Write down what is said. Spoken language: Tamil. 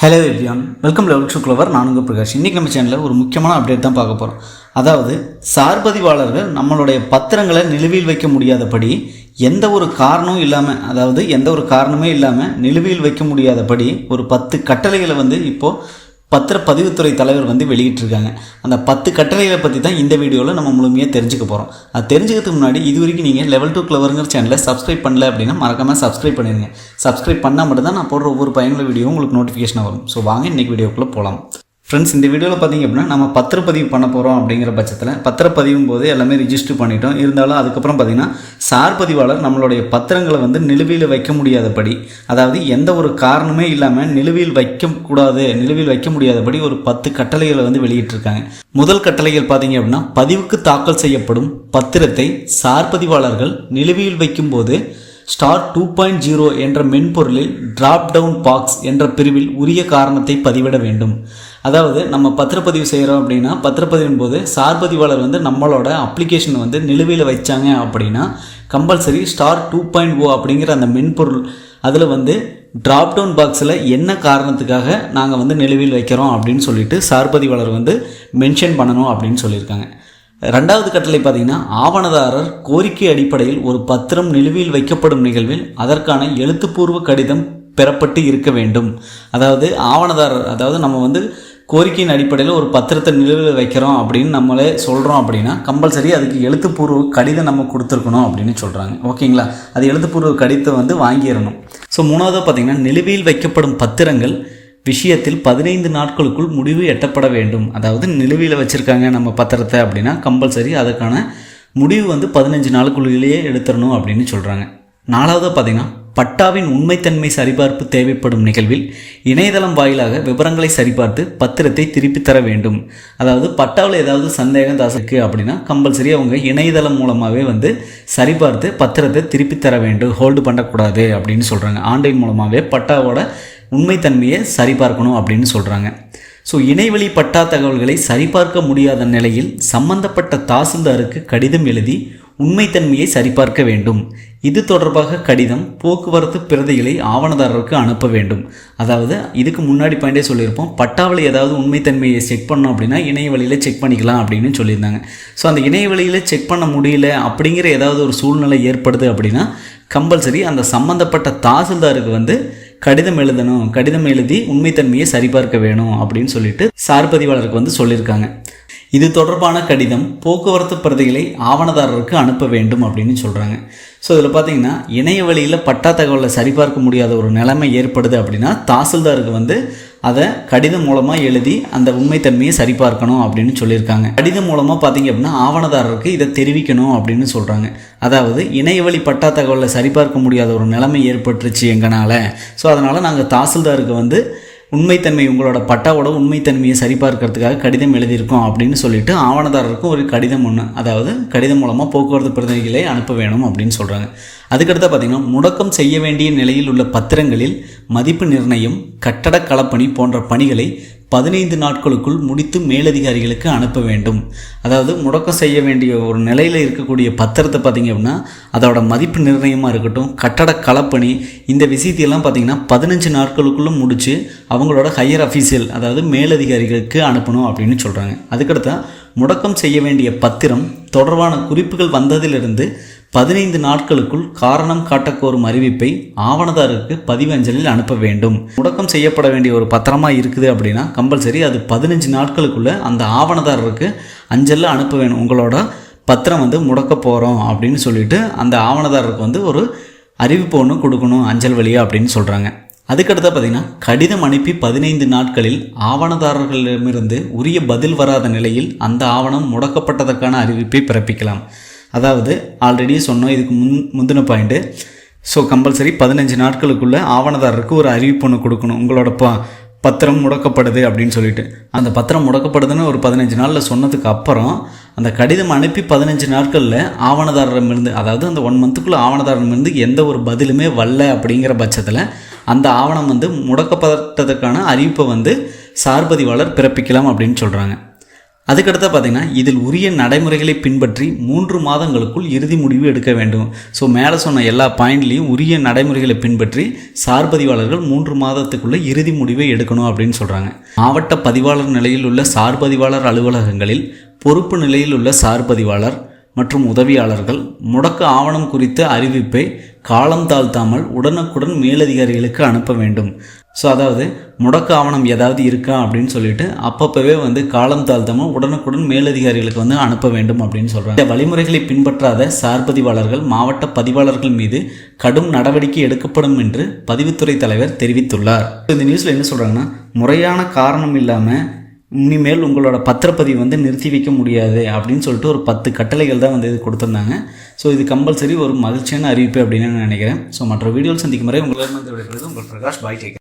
Hello everyone welcome level to clover நான் உங்கள் பிரகாஷ். இன்றைக்கி நம்ம சேனலில் ஒரு முக்கியமான அப்டேட் தான் பார்க்க போகிறோம் அதாவது சார்பதிவாளர்கள் நம்மளுடைய பத்திரங்களை நிலுவையில் வைக்க முடியாதபடி எந்த ஒரு காரணமும் இல்லாமல் அதாவது எந்த ஒரு காரணமே இல்லாமல் நிலுவையில் வைக்க முடியாதபடி ஒரு பத்து கட்டளைகளை வந்து இப்போது பத்திரப்பதிவுத்துறை தலைவர் வந்து வெளியிட்டிருக்காங்க. அந்த பத்து கட்டளைகளை பற்றி தான் இந்த வீடியோவில் நம்ம முழுமையாக தெரிஞ்சுக்க போகிறோம் அது தெரிஞ்சுக்கிறதுக்கு முன்னாடி இது வரைக்கும் நீங்கள் லெவல் டூ கிளவருங்கிற சேனலை சப்ஸ்கிரைப் பண்ணல அப்படின்னா மறக்காமல் சப்ஸ்கிரைப் பண்ணிடுங்க சப்ஸ்கிரைப் பண்ணால் மட்டும் தான் நான் போடுற ஒவ்வொரு பயனுள்ள வீடியோ உங்களுக்கு நோட்டிஃபிகேஷன் வரும். ஸோ வாங்க இன்றைக்கி வீடியோக்குள்ளே போகலாம் ஃப்ரெண்ட்ஸ் இந்த வீடியோவில் பார்த்தீங்க அப்படின்னா நம்ம பத்திரப்பதிவு பண்ண போகிறோம் அப்படிங்கிற பட்சத்தில் பத்திரப்பதிவும் போது எல்லாமே ரிஜிஸ்டர் பண்ணிட்டோம். இருந்தாலும் அதுக்கப்புறம் பார்த்தீங்கன்னா சார் பதிவாளர் நம்மளுடைய பத்திரங்களை வந்து நிலுவையில் வைக்க முடியாதபடி அதாவது எந்த ஒரு காரணமே இல்லாமல் நிலுவையில் வைக்கக்கூடாது நிலுவையில் வைக்க முடியாதபடி ஒரு பத்து கட்டளைகளை வந்து வெளியிட்டிருக்காங்க. முதல் கட்டளைகள் பார்த்தீங்க அப்படின்னா பதிவுக்கு தாக்கல் செய்யப்படும் பத்திரத்தை சார் பதிவாளர்கள் நிலுவையில் வைக்கும்போது ஸ்டார் டூ பாயிண்ட் ஜீரோ என்ற மென்பொருளில் டிராப் டவுன் பாக்ஸ் என்ற பிரிவில் உரிய காரணத்தை பதிவிட வேண்டும். அதாவது நம்ம பத்திரப்பதிவு செய்கிறோம் அப்படின்னா பத்திரப்பதிவின் போது சார்பதிவாளர் வந்து நம்மளோட அப்ளிகேஷன் வந்து நிலுவையில் வச்சாங்க அப்படின்னா compulsory star two point O அப்படிங்கிற அந்த மென்பொருள் அதில் வந்து டிராப் டவுன் பாக்ஸில் என்ன காரணத்துக்காக நாங்கள் வந்து நிலுவையில் வைக்கிறோம் அப்படின்னு சொல்லிட்டு சார்பதிவாளர் வந்து மென்ஷன் பண்ணணும் அப்படின்னு சொல்லியிருக்காங்க. ரெண்டாவது கட்டளை பார்த்தீங்கன்னா ஆவணதாரர் கோரிக்கை அடிப்படையில் ஒரு பத்திரம் நிலுவையில் வைக்கப்படும் நிகழ்வில் அதற்கான எழுத்துப்பூர்வ கடிதம் பெறப்பட்டு இருக்க வேண்டும். அதாவது ஆவணதாரர் அதாவது நம்ம வந்து கோரிக்கையின் அடிப்படையில் ஒரு பத்திரத்தை நிலுவையில் வைக்கிறோம் அப்படின்னு நம்மளே சொல்கிறோம் அப்படின்னா கம்பல்சரி அதுக்கு எழுத்துப்பூர்வ கடிதம் நம்ம கொடுத்துருக்கணும் அப்படின்னு சொல்கிறாங்க ஓகேங்களா? அது எழுத்துப்பூர்வ கடிதத்தை வந்து வாங்கிடணும். ஸோ மூணாவது பார்த்தீங்கன்னா நிலுவையில் வைக்கப்படும் பத்திரங்கள் விஷயத்தில் பதினைந்து நாட்களுக்குள் முடிவு எட்டப்பட வேண்டும். அதாவது நிலுவையில் வச்சுருக்காங்க நம்ம பத்திரத்தை அப்படின்னா கம்பல்சரி அதுக்கான முடிவு வந்து பதினஞ்சு நாளுக்குள்ளேயே எடுத்துடணும் அப்படின்னு சொல்கிறாங்க நாலாவது பார்த்தீங்கன்னா பட்டாவின் உண்மைத்தன்மை சரிபார்ப்பு தேவைப்படும் நிகழ்வில் இணையதளம் வாயிலாக விவரங்களை சரிபார்த்து பத்திரத்தை திருப்பி தர வேண்டும். அதாவது பட்டாவில் ஏதாவது சந்தேகம் தாசக்கு அப்படின்னா கம்பல்சரி அவங்க இணையதளம் மூலமாகவே வந்து சரிபார்த்து பத்திரத்தை திருப்பி தர வேண்டும். ஹோல்டு பண்ணக்கூடாது அப்படின்னு சொல்கிறாங்க ஆன்லைன் மூலமாகவே பட்டாவோட உண்மைத்தன்மையை சரிபார்க்கணும் அப்படின்னு சொல்கிறாங்க ஸோ இணைவழி பட்டா தகவல்களை சரிபார்க்க முடியாத நிலையில் சம்பந்தப்பட்ட தாசில்தாருக்கு கடிதம் எழுதி உண்மைத்தன்மையை சரிபார்க்க வேண்டும். இது தொடர்பாக கடிதம் போக்குவரத்து பிரதிகளை ஆவணதாரருக்கு அனுப்ப வேண்டும். அதாவது இதுக்கு முன்னாடி பாயிண்டே சொல்லியிருப்போம் பட்டாவில் ஏதாவது உண்மைத்தன்மையை செக் பண்ணோம் அப்படின்னா இணையவழியில் செக் பண்ணிக்கலாம் அப்படின்னு சொல்லியிருந்தாங்க. ஸோ அந்த இணைய வழியில் செக் பண்ண முடியல அப்படிங்கிற ஏதாவது ஒரு சூழ்நிலை ஏற்படுது அப்படின்னா கம்பல்சரி அந்த சம்மந்தப்பட்ட தாசில்தாருக்கு வந்து கடிதம் எழுதணும் கடிதம் எழுதி உண்மைத்தன்மையை சரிபார்க்க வேணும் அப்படின்னு சொல்லிட்டு சார்பதிவாளருக்கு வந்து சொல்லியிருக்காங்க. இது தொடர்பான கடிதம் போக்குவரத்து பிரதிகளை ஆவணதாரருக்கு அனுப்ப வேண்டும் அப்படின்னு சொல்கிறாங்க ஸோ இதில் பார்த்தீங்கன்னா இணைய வழியில் பட்டா தகவலை சரிபார்க்க முடியாத ஒரு நிலைமை ஏற்படுது அப்படின்னா தாசில்தாருக்கு வந்து அதை கடிதம் மூலமாக எழுதி அந்த உண்மைத்தன்மையை சரிபார்க்கணும் அப்படின்னு சொல்லியிருக்காங்க. கடிதம் மூலமாக பார்த்தீங்க அப்படின்னா ஆவணதாரருக்கு இதை தெரிவிக்கணும் அப்படின்னு சொல்கிறாங்க அதாவது இணையவழி பட்டா தகவலை சரிபார்க்க முடியாத ஒரு நிலைமை ஏற்பட்டுருச்சு எங்கனால். ஸோ அதனால் நாங்கள் தாசில்தாருக்கு வந்து உண்மைத்தன்மை உங்களோட பட்டாவோட உண்மைத்தன்மையை சரிபார்க்கறதுக்காக கடிதம் எழுதியிருக்கோம் அப்படின்னு சொல்லிட்டு ஆவணதாரருக்கும் ஒரு கடிதம் ஒன்று அதாவது கடிதம் மூலமாக போக்குவரத்து பிரதிநிதிகளை அனுப்ப வேணும் அப்படின்னு சொல்கிறாங்க அதுக்கடுத்து பார்த்திங்கன்னா முடக்கம் செய்ய வேண்டிய நிலையில் உள்ள பத்திரங்களில் மதிப்பு நிர்ணயம் கட்டட களப்பணி போன்ற பணிகளை பதினைந்து நாட்களுக்குள் முடித்து மேலதிகாரிகளுக்கு அனுப்ப வேண்டும். அதாவது முடக்கம் செய்ய வேண்டிய ஒரு நிலையில் இருக்கக்கூடிய பத்திரத்தை பார்த்திங்க அப்படின்னா அதோட மதிப்பு நிர்ணயமாக இருக்கட்டும் கட்டட களப்பணி இந்த விஷயத்தையெல்லாம் பார்த்திங்கன்னா பதினஞ்சு நாட்களுக்குள்ளே முடித்து அவங்களோட ஹையர் அஃபீஷியல் அதாவது மேலதிகாரிகளுக்கு அனுப்பணும் அப்படின்னு சொல்கிறாங்க அதுக்கடுத்தா முடக்கம் செய்ய வேண்டிய பத்திரம் தொடர்பான குறிப்புகள் வந்ததிலிருந்து பதினைந்து நாட்களுக்குள் காரணம் காட்டக்கோரும் அறிவிப்பை ஆவணதாரருக்கு பதிவஞ்சலில் அனுப்ப வேண்டும். முடக்கம் செய்யப்பட வேண்டிய ஒரு பத்திரமா இருக்குது அப்படின்னா கம்பல்சரி அது பதினஞ்சு நாட்களுக்குள்ள அந்த ஆவணதாரருக்கு அஞ்சலில் அனுப்ப வேணும். உங்களோட பத்திரம் வந்து முடக்க போகிறோம் அப்படின்னு சொல்லிட்டு அந்த ஆவணதாரருக்கு வந்து ஒரு அறிவிப்பு ஒன்று கொடுக்கணும் அஞ்சல் வழியா அப்படின்னு சொல்கிறாங்க அதுக்கடுத்த பார்த்தீங்கன்னா கடிதம் அனுப்பி பதினைந்து நாட்களில் ஆவணதாரர்களிடமிருந்து உரிய பதில் வராத நிலையில் அந்த ஆவணம் முடக்கப்பட்டதற்கான அறிவிப்பை பிறப்பிக்கலாம். அதாவது ஆல்ரெடி சொன்னோம் இதுக்கு முன் முந்தின பாயிண்ட்டு ஸோ கம்பல்சரி பதினஞ்சு நாட்களுக்குள்ளே ஆவணதாரருக்கு ஒரு அறிவிப்பு ஒன்று கொடுக்கணும். உங்களோட ப பத்திரம் முடக்கப்படுது அப்படின்னு சொல்லிட்டு. அந்த பத்திரம் முடக்கப்படுதுன்னு ஒரு பதினஞ்சு நாளில் சொன்னதுக்கு அப்புறம் அந்த கடிதம் அனுப்பி பதினஞ்சு நாட்களில் ஆவணதாரரிடமிருந்து அதாவது அந்த ஒன் மந்த்துக்குள்ளே ஆவணதாரரிடமிருந்து எந்த ஒரு பதிலுமே வரல அப்படிங்கிற பட்சத்தில் அந்த ஆவணம் வந்து முடக்கப்பட்டதற்கான அறிவிப்பை வந்து சார்பதிவாளர் பிறப்பிக்கலாம் அப்படின்னு சொல்கிறாங்க அதுக்கடுத்து பார்த்தீங்கன்னா இதில் உரிய நடைமுறைகளை பின்பற்றி மூன்று மாதங்களுக்குள் இறுதி முடிவு எடுக்க வேண்டும். ஸோ மேலே சொன்ன எல்லா பாயிண்ட்லேயும் உரிய நடைமுறைகளை பின்பற்றி சார் பதிவாளர்கள் மூன்று மாதத்துக்குள்ளே இறுதி முடிவை எடுக்கணும் அப்படின்னு சொல்கிறாங்க மாவட்ட பதிவாளர் நிலையில் உள்ள சார் பதிவாளர் அலுவலகங்களில் பொறுப்பு நிலையில் உள்ள சார் பதிவாளர் மற்றும் உதவியாளர்கள் முடக்க ஆவணம் குறித்த அறிவிப்பை காலம் தாழ்த்தாமல் உடனுக்குடன் மேலதிகாரிகளுக்கு அனுப்ப வேண்டும். ஸோ அதாவது முடக்க ஆவணம் ஏதாவது இருக்கா அப்படின்னு சொல்லிட்டு அப்பப்பவே வந்து காலம் தாழ்த்தாமல் உடனுக்குடன் மேலதிகாரிகளுக்கு வந்து அனுப்ப வேண்டும் அப்படின்னு சொல்கிறாங்க இந்த வழிமுறைகளை பின்பற்றாத சார் பதிவாளர்கள் மாவட்ட பதிவாளர்கள் மீது கடும் நடவடிக்கை எடுக்கப்படும் என்று பதிவுத்துறை தலைவர் தெரிவித்துள்ளார். இந்த நியூஸில் என்ன சொல்கிறாங்கன்னா முறையான காரணம் இல்லாமல் இனிமேல் உங்களோட பத்திரப்பதிவு வந்து நிறுத்தி வைக்க முடியாது அப்படின்னு சொல்லிட்டு ஒரு பத்து கட்டளைகள் தான் வந்து இது கொடுத்துருந்தாங்க. ஸோ இது கம்பல்சரி ஒரு மகிழ்ச்சியான அறிவிப்பு அப்படின்னு நான் நினைக்கிறேன். ஸோ மற்ற வீடியோவில் சந்திக்கும் முறை உங்களிடம் வந்து விடைபெறுவது உங்கள் பிரகாஷ் பாய் டேக்